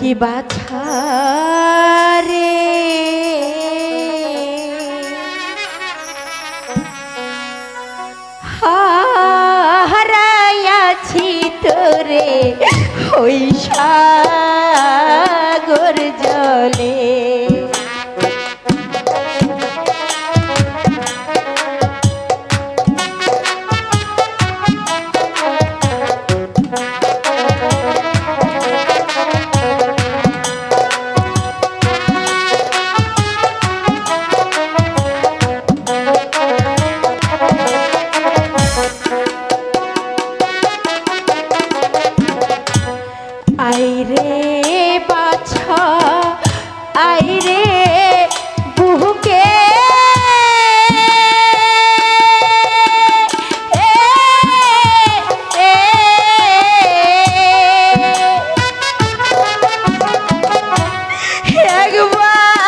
কি বাছারে হারাইয়াছি তোরে ওই সাগর জলে। আইরে বাছা আইরে বুকে। একবার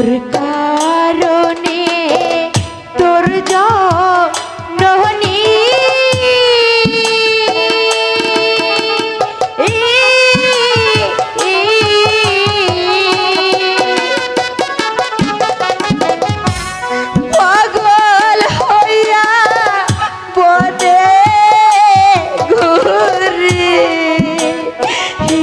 তোর কারণে তোর জননী। পাগল হইয়া বনে ঘুরে কি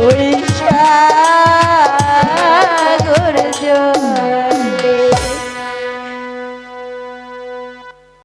ওই